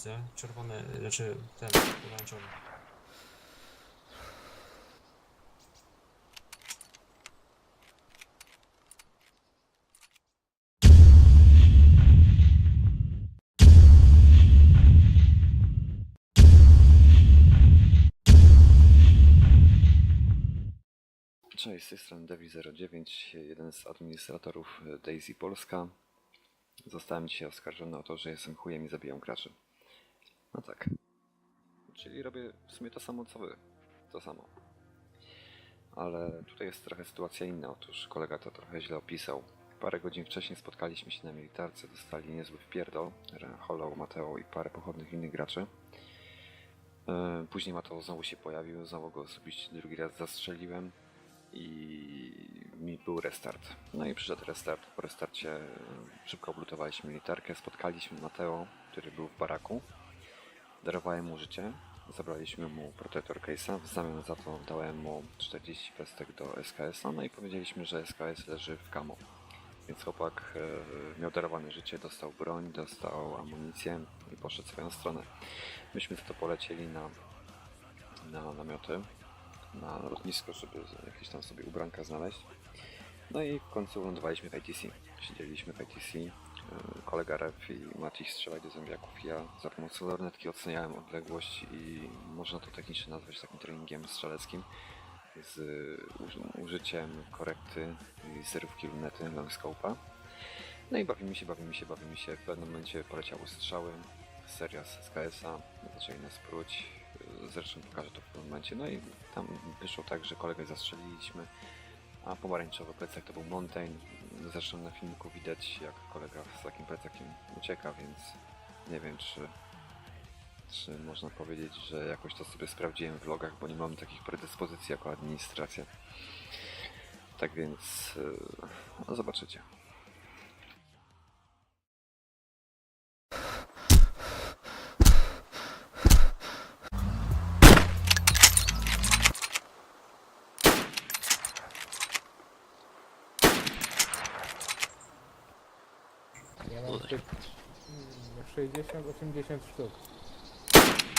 widzę. Czerwone, znaczy ten, pomarańczowy. Cześć, z tej strony Devi09, jeden z administratorów Daisy Polska. Zostałem dzisiaj oskarżony o to, że jestem chujem i zabijam graczy. No tak. Czyli robię w sumie to samo co wy. To samo. Ale tutaj jest trochę sytuacja inna. Otóż kolega to trochę źle opisał. Parę godzin wcześniej spotkaliśmy się na militarce, dostali niezły wpierdol. Hollow, Mateo i parę pochodnych innych graczy. E, Później Mateo znowu się pojawił, znowu go osobiście drugi raz zastrzeliłem i mi był restart. No i przyszedł restart. Po restarcie szybko oblutowaliśmy militarkę, spotkaliśmy Mateo, który był w baraku. Darowałem mu życie, zabraliśmy mu protector case'a, w zamian za to dałem mu 40 pestek do SKS-a, no i powiedzieliśmy, że SKS leży w kamo. Więc chłopak e, miał darowane życie, dostał broń, dostał amunicję i poszedł swoją stronę. Myśmy za to polecieli na, na namioty, na lotnisko, żeby jakieś tam sobie ubranka znaleźć. No i w końcu lądowaliśmy w ITC. Siedzieliśmy w ITC. Kolega Ref i Maciej strzelali do zombiaków. Ja za pomocą lornetki oceniałem odległość i można to technicznie nazwać takim treningiem strzeleckim z uży- użyciem korekty i zerówki lunety longscope'a. No i bawimy się, bawimy się, bawimy się. W pewnym momencie poleciały strzały. Seria z SKS-a. Zaczęli nas pruć. Zresztą pokażę to w pewnym momencie. No i tam wyszło tak, że kolegę zastrzeliliśmy, a pomarańczowy plecak to był Mountain. Zresztą na filmiku widać, jak kolega z takim plecakiem ucieka, więc nie wiem, czy, czy można powiedzieć, że jakoś to sobie sprawdziłem w vlogach, bo nie mam takich predyspozycji jako administracja. Tak więc yy, no zobaczycie. Ja mam tych 60-80 sztuk.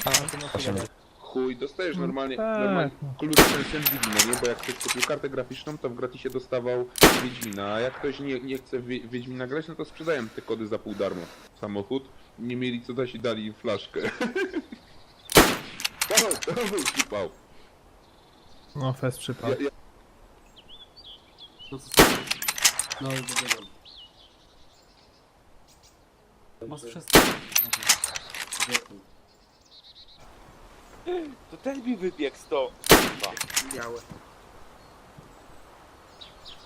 A, Ty masz ile? Chuj, dostajesz No normalnie, tak. normalnie klucz ten Wiedźmina, nie? Bo jak ktoś kupił kartę graficzną, to w gratisie dostawał Wiedźmina, a jak ktoś nie, nie chce Wie- Wiedźmina grać, no to sprzedają te kody za pół darmo. Samochód, nie mieli co dać i dali flaszkę. to, to był przypał. no fest przypał. Ja, ja, No co? No i dobiegam. Masz przestać. Dziękuję. To ten mi wybiegł stąd. Białe.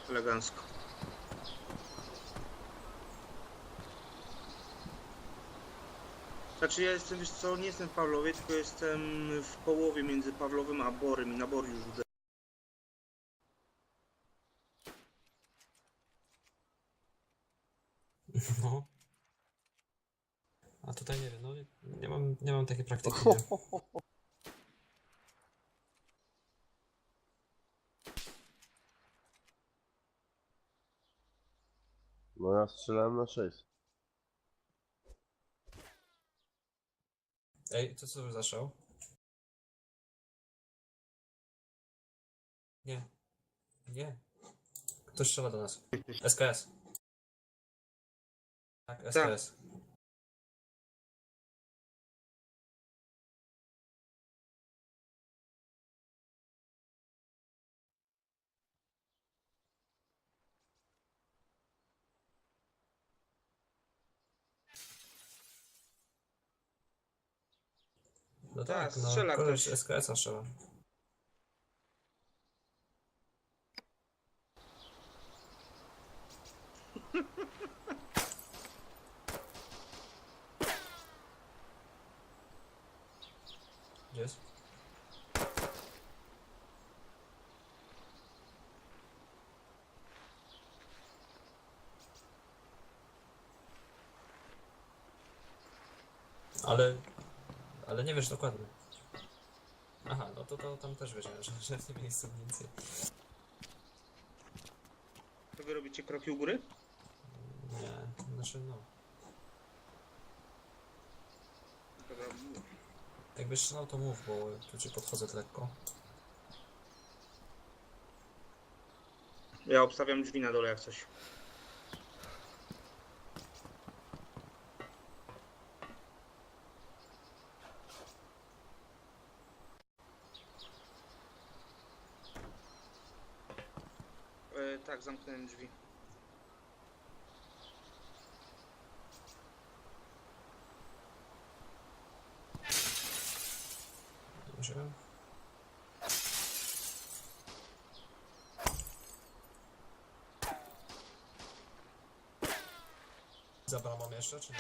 Elegancko. Znaczy ja jestem, wiesz co, nie jestem w Pawlowie, tylko jestem w połowie między Pawlowym a Borym i na Bor już uderzę. No. A tutaj nie wiem, no nie mam, nie mam takiej praktyki. Nie? No ja strzelałem na 6. Ej, co co zaszał? Nie. Nie. Ktoś strzela do nas. SKS. Tak, SKS. No Tak, tak, no, strzela koleś ktoś. SKS-a strzela. Gdzie jest? Ale, ale nie wiesz dokładnie. Aha, no to, to tam też wiesz, że, że w tym miejscu mniej więcej. To wy robicie kroki u góry? Nie, znaczy no. Dobra, mów. Jakbyś strzelał to mów, bo tu ci podchodzę lekko. Ja obstawiam drzwi na dole jak coś. E, tak, zamknąłem drzwi. Dobrze. Jeszcze, czy nie?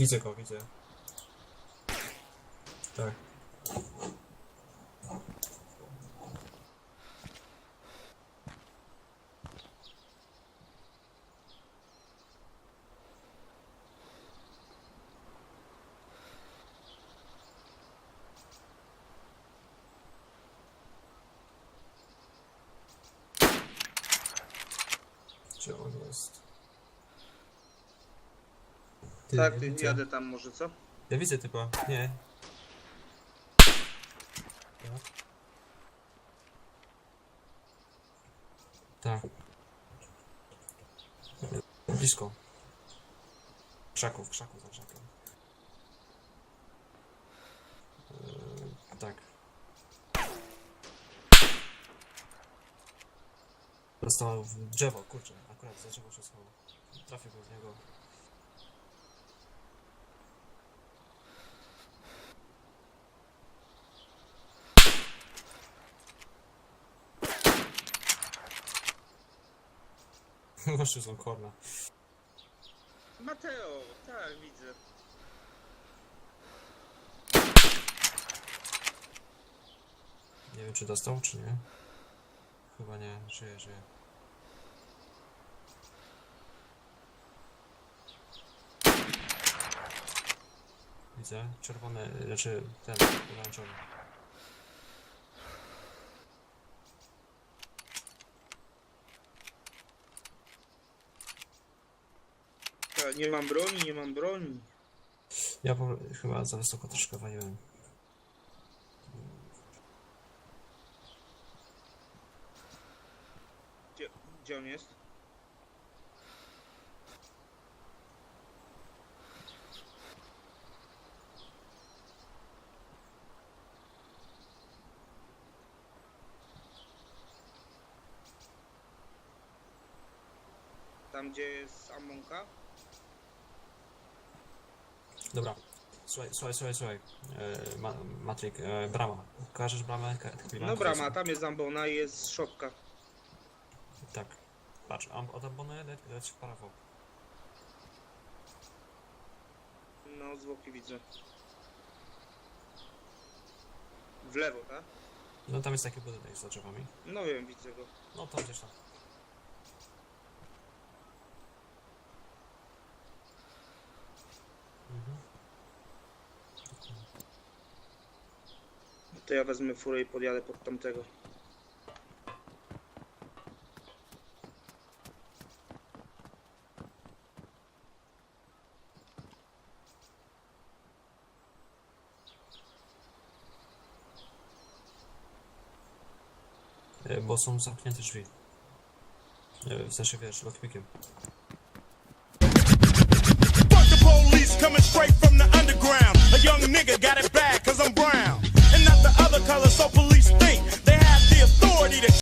Widzę go, widzę. Tak. Gdzie on jest? Ty, tak, ty, widzę. jadę tam może, co? Ja widzę typa. Nie. Tak. Tak. Blisko. Krzaków, krzaków za krzakiem. Yy, tak. Dostał w drzewo, kurczę, akurat za drzewo się schował. Trafił go w niego. Gościu są korna. Mateo, tak, widzę. Nie wiem czy dostał, czy nie. Chyba nie, żyje, żyje. Widzę, czerwony, znaczy ten, pomarańczowy. Nie mam broni, nie mam broni. Ja po, chyba za wysoko troszkę waliłem. Gdzie, gdzie on jest? Tam gdzie jest Amonka? Dobra, słuchaj, słuchaj, słuchaj, słuchaj. E, ma, Matrik, e, brama. Kojarzysz bramę? Ka- Klima? No brama, tam jest Ambona i jest szopka. Tak. Patrz, am- od Ambony leć, leć w prawo. No, zwłoki widzę. W lewo, tak? No tam jest taki budynek za drzewami. No wiem, widzę go. No tam gdzieś tam. to ja wezmę furę i podjadę pod tamtego. E, bo są zamknięte drzwi. E, W sensie wiesz, lockpickiem. Fuck police coming straight from the underground. A young nigga got it bad cause I'm brown. other color, so police think they have the authority to